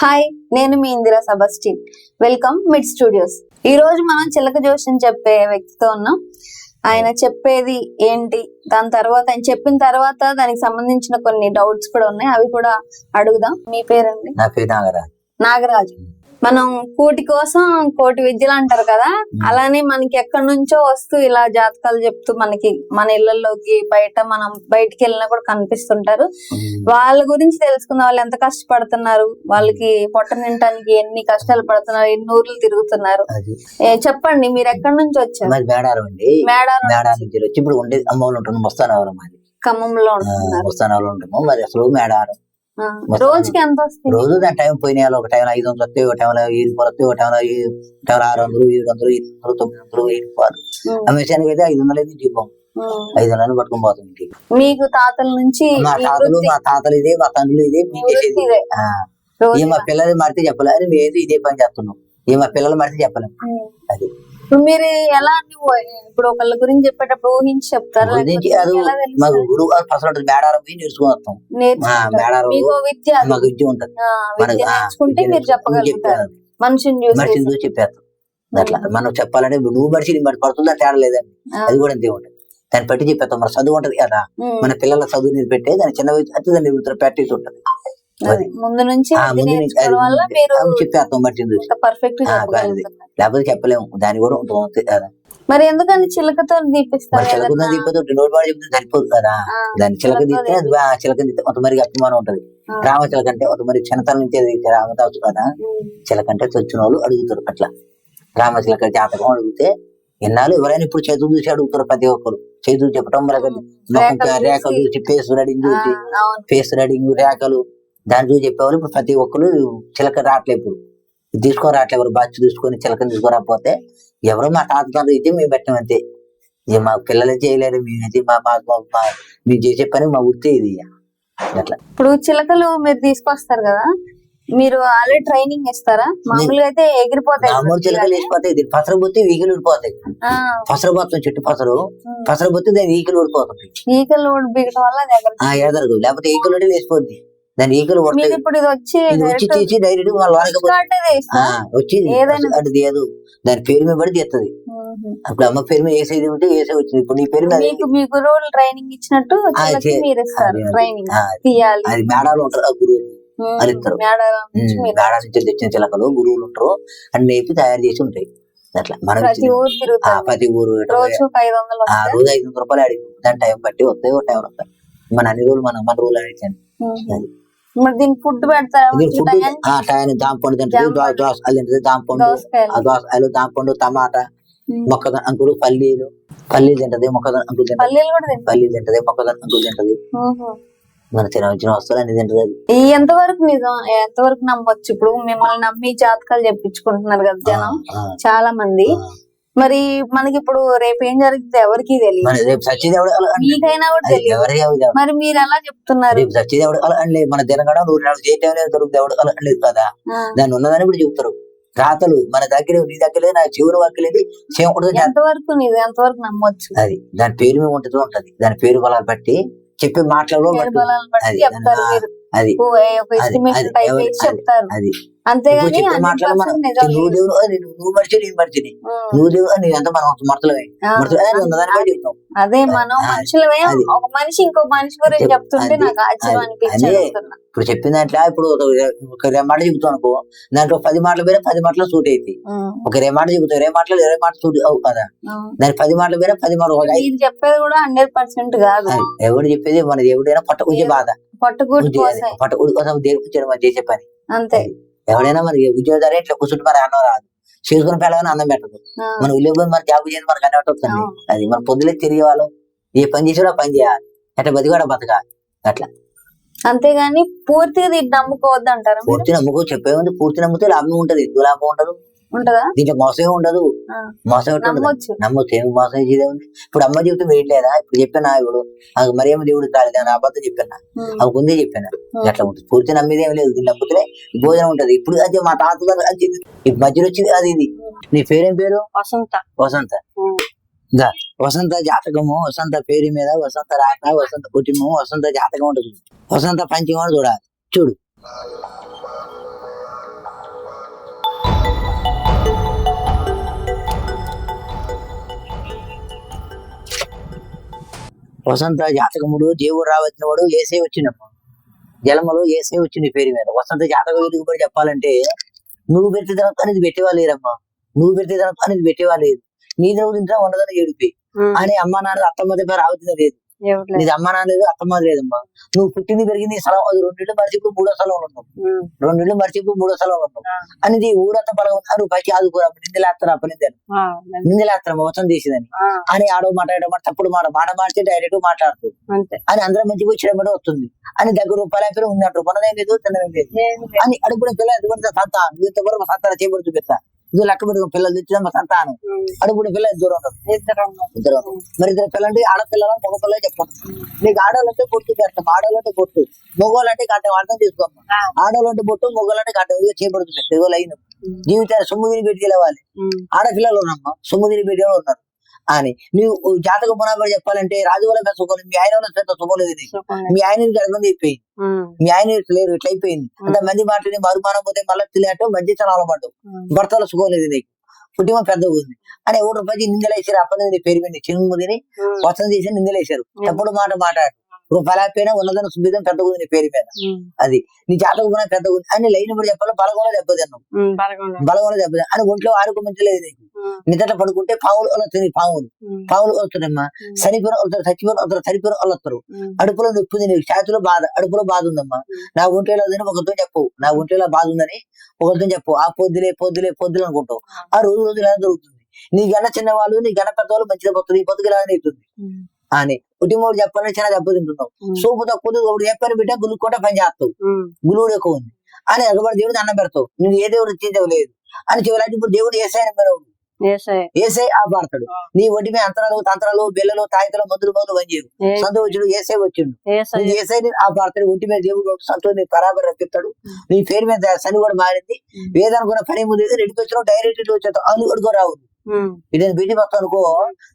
Hi నేను మీ Indira Sebastian. Welcome Mid Studios ఈ రోజు మనం చిలక జోషం చెప్పే వ్యక్తితో ఉన్నాం. ఆయన చెప్పేది ఏంటి దాని తర్వాత ఆయన చెప్పిన తర్వాత దానికి సంబంధించిన కొన్ని డౌట్స్ కూడా ఉన్నాయి. అవి కూడా అడుగుదాం. మీ పేరండి? నా పేరు నాగరాజు. నాగరాజు. మనం కూటి కోసం కోటి విద్యలు అంటారు కదా అలానే మనకి ఎక్కడి నుంచో వస్తూ ఇలా జాతకాలు చెప్తూ మనకి మన ఇళ్ళలోకి బయట మనం బయటికి వెళ్ళినా కూడా కనిపిస్తుంటారు. వాళ్ళ గురించి తెలుసుకున్న వాళ్ళు ఎంత కష్టపడుతున్నారు వాళ్ళకి పొట్ట నింటానికి ఎన్ని కష్టాలు పడుతున్నారు ఎన్ని ఊర్లు తిరుగుతున్నారు. చెప్పండి మీరు ఎక్కడి నుంచి వచ్చారు? మరి మేడారం అండి. మేడారం నుంచి. వచ్చి ఇప్పుడు ఉంటుంది ముస్తానవరం మాది. ఖమ్మంలో ఉంటాము మరి అసలు మేడారం. రోజుకి ఎంత వస్తుంది రోజు దాని టైం పోయిన ఒక టైం ఐదు వందలు వస్తాయి ఒక టైంలో ఏడు వస్తాయి ఒక ఏ- టైంలో ఆరు వందలు ఏడు వందలు ఎనిమిది వందలు తొమ్మిది వందలు వెయ్యి రూపాయలు ఉమ్, అమ్మేసానికి అయితే ఐదు వందలు అయితే దీపం ఉమ్. ఐదు వందలు పట్టుకొని పోతాం ఇంటికి. మీకు తాతల నుంచి మా ఈ తాతలు మా తాతలు ఇదే మా తండ్రులు ఇదే ఈ మేము వృత్తి చేసేది. ఆ, ఏ మా పిల్లలు మరితే చెప్పలే అని మేము ఇదే పని చేస్తున్నాం. ఏ మా పిల్లలు మరితే చెప్పలేం. ఉమ్. అది. ఇప్పుడు మీరు ఎలా ఇప్పుడు ఒకళ్ళ గురించి చెప్పేటప్పుడు ఊహించి చెప్తారు? మాకు గురువు గారు ఫస్ట్ ఉంటుంది మేడారం పోయి నేర్చుకుని వస్తాం. నేర్చుకుంటారు. మేడారం మీకు విద్య అది. మాకు విద్య ఉంటుంది. ఆ, విద్య నేర్చుకుంటే మీరు చెప్పగలుగుతారు. మనిషిని చూసి మనిషిని చూసి చెప్పేస్తాం. అట్లా మనం చెప్పాలంటే నువ్వు మనిషి నీ మరి పడుతుందా తేడా లేదండి. అది కూడా అంతే ఉంటుంది. దాన్ని బట్టి చెప్పేస్తాం. మన చదువు ఉంటది కదా. మన పిల్లల చదువు పెట్టే దాని చిన్న వయసు అయితే దాన్ని ప్రాక్టీస్ ఉంటుంది. ముందు నుంచి ఆ, చెప్పేస్తాం చూసి పర్ఫెక్ట్ ఆ, లేకపోతే చెప్పలేము. దాని కూడా ఉంటుంది కదా. మరి ఎందుకని చిలకతో దీపిస్తారు? చిలక ఏదన్నా? తీపితే నోటి వాడు చెప్తే సరిపోదు కదా. ఆ, దాన్ని చిలక చిలకతో తీస్తే అది బా- చిలక తీస్తే కొంత మరికి అభిమానం ఉంటది. ఆ. రామ చిలక అంటే కొంత మరి చిన్నతనం నుంచి రామదాసు కదా. చిలక అంటే వచ్చిన వాళ్ళు అడుగుతారు అట్లా. రామ చిలక జాతకం అడిగితే ఎన్నాళ్ళు ఎవరైనా ఇప్పుడు చేతులు చూసి అడుగుతారు ప్రతి ఒక్కరు. చేతులు చెప్పటం రేఖలు చూసి. ఫేస్ రెడింగ్ ఆ, చూసి ఫేస్ రెడింగ్ రేఖలు. దాని చూసి చెప్పేవాళ్ళు? ఇప్పుడు ప్రతి ఒక్కరు చిలక రావట్లే ఇప్పుడు. తీసుకొని రావట్లే ఎవరు? బాధ్యత తీసుకొని చిలకని తీసుకురాకపోతే ఎవరో మా తాత తాత ఇచ్చి మేము పెట్టాం అంతే. ఇక మా పిల్లలే చేయలేరు మేమైతే మా మా మా- మా- మేము చేసే పని మా వృత్తి ఇది. అట్లా. ఇప్పుడు చిలకలు మీరు తీసుకొస్తారు కదా మీరు ఆల్రెడీ ట్రైనింగ్ ఇస్తారా? మామూలుగా అయితే ఎగిరిపోతాయి మామూలు చిలకలు వేసిపోతాయి. ఇది పసర పోతే ఈగలు ఊడిపోతాయి. పసర పోతాం చెట్టు పసరు. పసర పోతే దాని ఈకలు ఊడిపోతుంది ఈకలు బిగటం వల్ల ఎదరదు లేకపోతే ఈకలు లేచిపోద్ది దాని ఈకలు పడతాయి ఇప్పుడు ఇది వచ్చి తీసి డైరెక్ట్. స్టార్ట్ అది? వచ్చి తీయదు. దాని పేరు మీద పడి తీస్తుంది. అప్పుడు అమ్మ పేరు మీద వేసేది ఉంటే వేసే వచ్చింది. ఇప్పుడు నీ పేరు మీ గురువులు ట్రైనింగ్ ఇచ్చినట్టు. ట్రైనింగ్ అది మేడాలు ఉంటారు ఆ గురువులు. అది ఇస్తారు. మేడారం నుంచి తెచ్చిన చిలకలు గురువులు ఉంటారు. అన్ని నేర్పి తయారు చేసి ఉంటాయి. అట్లా మనం ప్రతి ఊరు రోజు ఐదు వందలు రూపాయలు అడిగి దాని టైం బట్టి వస్తాయి ఒక టైం వస్తాయి. మన అన్ని రోజులు మన మన రోజులు అడిగాను. మరి దీనికి ఫుడ్ పెడతారా? దాంపండు తింటది దోసకాయలు. దాంపండు దోసకాయలు. దాంపండు టమాటా. మొక్కజొన్న అంకులు పల్లీలు. పల్లీలు తింటది మొక్కజొన్న అంకులు తింటది. పల్లీలు తింటది మొక్కజొన్న అంకులు తింటది. మన తినవచ్చిన వస్తువులు అన్ని తింటది. ఎంత వరకు నిజం ఎంత వరకు నమ్మొచ్చు? ఇప్పుడు మిమ్మల్ని నమ్మి జాతకాలు చెప్పించుకుంటున్నారు కదా జనం. చాలా మంది. మరి మనకి ఇప్పుడు రేపు ఏం జరుగుతుంది ఎవరికి తెలియదు రేపు సచ్చేది. మీకైనా కూడా తెలియదు. మరి మీరు ఎలా చెప్తున్నారు. రేపు సచ్చేది ఎవడు మన తినగడం నూరు నాలుగు చేయటం దొరుకుతుంది ఎవడు కదా. దాన్ని ఉన్నదని ఇప్పుడు చెప్తారు. రాతలు మన దగ్గర నీ దగ్గర నా చివరి వాక్యలేదు సేమ్ ఉంటుంది ఎంత వరకు నిజం ఎంత వరకు నమ్మొచ్చు? అది దాని పేరు మీద ఉంటుంది ఉంటది. దాని పేరు బలాలు బట్టి చెప్పే మాటలలో అది, అది. అది, అది, ఎవరు- అంతేగాని చెప్పే 100% మాటలు మనం నిజం నువ్వు. దేవుడు నువ్వు నేను. నువ్వు దేవుడు ఎంత మనం అది చెప్తాం మనం మనుషులమే. ఒక మనిషి ఇంకో మనిషి గురించి చెప్తుంటే నాకు ఆశ్చర్యం అనిపించింది. ఇప్పుడు చెప్పిన దాంట్లో ఇప్పుడు ఒక ఒక రే మాట చెబుతాం అనుకో దాంట్లో పది మాటల పేరు పది మాటలు సూట్ అవుతాయి ఉమ్, ఒక రే మాట చెబుతాం రే మాటలు ఇరవై మాటలు సూట్ అవు కదా. దాని పది మాటల పేరు పది మాటలు చెప్పేది కూడా హండ్రెడ్ పర్సెంట్ కాదు. ఎవడు చెప్పేది మన దేవుడైనా పట్ట ఉజ్జే బాధ. ఉజ్జే అది. కోసం మనం చేసే పని. అంతే. ఎవడైనా మరి ఉద్యోగాలు ఇట్లా కూర్చుంటే మరి అన్నం రాదు. చేసుకుని పిల్లగానే అన్నం పెట్టదు మన ఉద్యోగం మన జాబ్ చేసి మనకు అన్నీ. అది మన పొద్దులే తిరిగే వాళ్ళం. ఏ పని చేసాడో పని చేయాలి. ఎట్లా బతికాడో బతకాలి అట్లా. అంతేగాని పూర్తిగా దీన్ని నమ్ముకోవద్దు అంటారు పూర్తి నమ్ముకో చెప్పే ఉంది పూర్తి నమ్మితే లాభం ఉంటది. ఎందుకు లాభం ఉండదు? ఉంటదా? దీంట్లో మోసమే ఉండదు. మోసం నమ్మొచ్చు. ఏమి మోసం చేసేదే ఉంది. ఇప్పుడు అమ్మ జీవితం వేయట్లేదా? ఇప్పుడు చెప్పాను ఇప్పుడు నాకు మరి ఏమో దేవుడు కాలేదు అని అబద్ధం చెప్పాను. అవి ముందే చెప్పాను. అట్లా ఉంటుంది. పూర్తి నమ్మేది లేదు. దీన్ని నమ్మితే భోజనం ఉంటది. ఇప్పుడు అది మా తాత ఇది. ఈ మధ్యలో వచ్చింది అది ఇది. నీ పేరేం పేరు? వసంత. వసంత. వసంత జాతకము వసంత పేరు మీద వసంత రాక వసంత కుటుంబం వసంత జాతకం ఉంటుంది వసంత పంచకం కూడా చూడాలి. చూడు. వసంత జాతకముడు దేవుడు రావచ్చిన వాడు ఏసే వచ్చినమ్మ జలములో ఏసే వచ్చింది పేరు మీద. వసంత జాతకం కూడా చెప్పాలంటే నువ్వు పెడితే తనకు అనేది పెట్టేవా లేరమ్మా. నువ్వు పెడితే తనకు అనేది పెట్టేవా లేదు. నీ నువ్వు తింటా ఉండదని ఏడిపి. అని అమ్మ నాన్న అత్తమ్మ దగ్గర రావచ్చిన లేదు. నీది అమ్మ నాన్న లేదు అత్తమ్మ లేదమ్మా. నువ్వు పుట్టింది పెరిగింది స్థలం అది రెండిళ్ళు మర్చిపోయి మూడో స్థలం ఉన్నావు. ఉమ్. రెండిళ్ళు మర్చిపోయి మూడో స్థలం ఉన్నావు. ఆ. అనేది ఊరంతా ఉంది నువ్వు పైకి ఆదుకోరా నిందలేస్తారా అప్పనిందని నిందలేస్తారా వసంత చేసిందని? ఆ, అని ఆడో మాట్లాడడం మాట తప్పుడు మాట. మాట మార్చి డైరెక్ట్ మాట్లాడుతూ. అని అందరం మంచిగా వచ్చినప్పుడు వస్తుంది. అని దగ్గర రూపాయల పేరు కొనదేం లేదు తినదేం లేదు. ఏమి లేదు. అని అడుగున పిల్ల ఎదుగుంటే సంతానం నువ్వు ఇంతవరకు సంతానం చేయబడి చూపిస్తా ఇది లెక్క పెట్టుకుని పిల్లలు తెచ్చిన మా సంతానం ఉమ్. అడుగున పిల్ల ఇద్దరు ఇద్దరు. మరి ఇద్దరు పిల్లంటే ఆడపిల్లల మగ పిల్ల చెప్పండి నీకు ఆడవాళ్ళంటే పొట్టు పెడతాం ఆడవాళ్ళంటే పొట్టు మగవాళ్ళంటే గంట అర్థం చేసుకోమ్మా. ఆ. ఆడవాళ్ళంటే పొట్టు మగవాళ్ళంటే గంట పెట్టు ఇగో లైన్. జీవితాన్ని సొమ్ము తిని పెట్టి గెలవాలి. ఆడపిల్లలు ఉన్నమ్మా సొమ్ము తిని పెట్టి ఉన్నారు. అని. నువ్వు జాతక పునాబడి చెప్పాలంటే రాజు వాళ్ళ పెద్ద సుఖం మీ ఆయన పెద్ద సుఖం లేదు మీ ఆయన గడపంది అయిపోయింది. మీ ఆయన లేరు ఇట్లా అయిపోయింది. అంత మంది మాటని మరుమానం పోతే మళ్ళీ తెలియటం మంచి మాట ఉమ్. భర్తల సుఖం లేదు నీకు. కుటుంబం పెద్దగా ఉంది. అని ఎవరు రూపాయి నిందలేసారు అప్పని పేరు మీద చిన్న. వసంత చేసి నిందలేశారు. తప్పుడు మాట మాట్లాడు రూపాయలపైన ఉన్నదని సుబిధం పెద్దగా నీ పేరు మీద. అది. నీ జాతక గుణం పెద్దగా ఉంది అని లైన్ కూడా చెప్పాలి? బలగంలో దెబ్బతిన్నావు. బలగంలో. దెబ్బతిన్నావు. అని ఒంట్లో ఆరోగ్యం మంచి లేదు నీకు. నిద్ర పడుకుంటే పావులు వస్తుంది పావులు. పావులు వస్తున్నాయమ్మా ఉమ్. చనిపోయిన వస్తారు చచ్చిపోయిన వాళ్ళు వస్తారు ఉమ్. అడుపులో నొప్పి ఉంది నీకు. ఛాతిలో బాధ అడుపులో బాధ ఉందమ్మా. నా ఒంటిలో ఉందని ఒకరితో చెప్పు. నా ఒంటిలో బాధ ఉందని ఒకరితో చెప్పు. ఆ పొద్దులే పొద్దులే పొద్దులు అనుకుంటావు. ఆ. రోజు రోజు ఇలా జరుగుతుంది. నీకన్నా చిన్న వాళ్ళు నీకన్నా పెద్దవాళ్ళు మంచిగా పోతుంది ఈ పొద్దుకు ఇలా అవుతుంది. అని. కుటుంబం చెప్పాలని చాలా దెబ్బ తింటున్నావు ఉమ్. సూపు తక్కువ ఒకటి చెప్పాను బిడ్డ గులుక్కోట పని చేస్తావు. ఉమ్. గులువుడు ఎక్కువ ఉంది. అని ఎగబడి దేవుడు అన్నం పెడతావు. నువ్వు ఏ దేవుడు ఇచ్చించలేదు అని చివరి ఇప్పుడు దేవుడు ఏసాయని ఏసయ్య. ఏసై. ఆ. భారతుడు నీ ఒంటి మీద అంతరాలు తంత్రాలు బిల్లలు తాయితలు మందులు మందులు పనిచేయరు ఏ- సంతోషుడు ఏసై వచ్చిండు. నీ ఏసైని ఆ భారతుడు ఒంటి మీద దేవుడు సంతోషం నీ బరాబర్ రప్పిస్తాడు. నీ పేరు మీద శని కూడా మారింది. ఉమ్. వేదనుకున్న పని ముందు రెడ్డికి వచ్చినావు డైరెక్ట్ వచ్చేస్తావు. అల్లు అడుగు రావు. ఇదే బిజీ వస్తావు అనుకో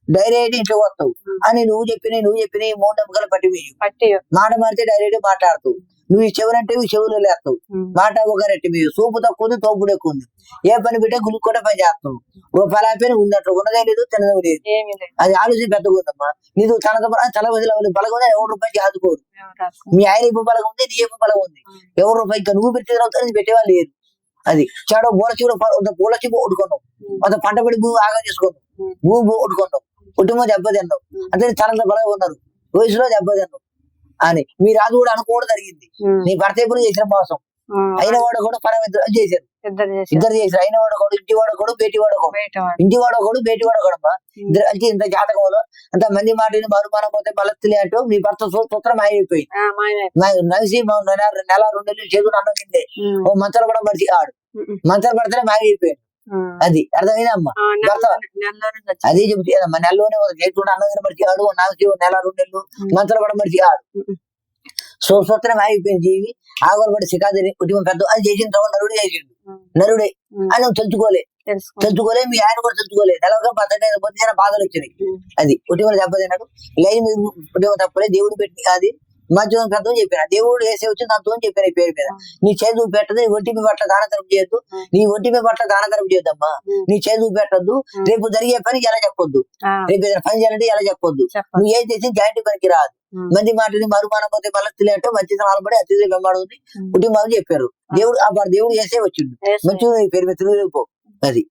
డైరెక్ట్ ఇంట్లో వస్తావు. అని నువ్వు చెప్పిన నువ్వు చెప్పిన మూడు నమ్మకాలు పట్టి పట్టి మాట మారితే డైరెక్ట్ మాట్లాడుతావు. నువ్వు ఈ చెవులంటే ఈ చెవులు లేస్తావు. మాట ఒక రెట్టి మీరు సూపు తక్కువ ఉంది తోపుడు ఎక్కువ ఉంది. ఏ పని బిడ్డ గులుకు కూడా పని చేస్తావు. ఓ పలాపైన ఉందట్టు ఉన్నదే లేదు తినదే లేదు. అది ఆలోచన పెద్దగా ఉందమ్మా నీకు తనతో తల వదిలే బలగా ఉంది ఎవరు రూపాయకి ఆదుకోరు. మీ ఆయన ఇప్పు బలం ఉంది నీ ఇప్పు బలం ఉంది. ఎవరు రూపాయి ఇంకా నువ్వు పెట్టి అవుతారని పెట్టేవాళ్ళు లేదు అది చాడో పూల చీడ పూల చీపు కొట్టుకున్నావు ఉమ్. కొంత పంట పడి భూమి ఆగా చేసుకున్నావు ఉమ్. భూమి కొట్టుకున్నావు కుటుంబం దెబ్బతిన్నావు ఉమ్. అంటే తనంత బలంగా ఉన్నారు వయసులో దెబ్బతిన్నావు అని మీ రాజు కూడా అనుకోవడం జరిగింది. నీ భర్త ఎప్పుడు చేసిన మోసం. అయిన వాడు కూడా చేశారు ఇద్దరు చేసి ఇద్దరు చేశారు అయిన వాడు కూడా ఇంటి వాడు కూడా బేటి వాడు కూడా. ఇంటి వాడు ఒకడు బేటి వాడు కూడా. ఇద్దరు కలిసి ఇంత జాతకంలో అంత మంది మాటని మరుమానం పోతే బలత్తులే అంటూ మీ భర్త సూత్రం అయిపోయి ఆ, మా ఆయన. నవిసి నెల రెండు నెలలు చేతులు అన్నం తిందే ఉమ్. ఓ మంచాలు కూడా మడిచి ఆడు. మంచాలు పడితేనే మాగిపోయాడు. అది అర్థమైందమ్మా ఆ, భర్త. అదే చెబుతాదమ్మా నెలలోనే చేతులు అన్నం తిన మడిచి ఆడు నాకు నెల రెండు నెలలు. మంచాలు కూడా మడిచి ఆడు సూత్రం ఆగిపోయింది జీవి. ఆగోలు పడి సికాదిరి కుటుంబం పెద్ద అది చేసిన తర్వాత నరుడు చేసిండు. నరుడే. అని తెలుసుకోలే. తెలుసుకో. తెలుసుకోలే మీ ఆయన కూడా తెలుసుకోలే. నెలగా పద్దెనిమిది పొద్దున బాధలు వచ్చినాయి. అది కుటుంబం దెబ్బతిన్నాడు. లైన్ కుటుంబం తప్పలే దేవుడు పెట్టి అది మధ్యలో పెద్దం చెప్పిన దేవుడు వేసే వచ్చి దాంతో చెప్పిన ఈ పేరు మీద. నీ చేతులు పెట్టదు నీ ఒంటి మీద పట్ల దాన తరపు చేయొద్దు. నీ ఒంటి మీద పట్ల దాన తరపు చేయొద్దమ్మా. నీ చేతులు పెట్టద్దు. రేపు జరిగే పని ఎలా చెప్పొద్దు? రేపు ఏదైనా పని చేయాలంటే ఎలా చెప్పొద్దు? నువ్వు ఏం చేసి జాయింట్ పనికి రాదు. మంది మాటని మరుమానం పోతే మళ్ళీ తెలియటం మంచి పడి అతిథి వెంబడుంది ఉమ్. కుటుంబం చెప్పారు. దేవుడు ఆ వాడు దేవుడు వేసే వచ్చిండు. నీ పేరు మీద తిరిగిపో అది.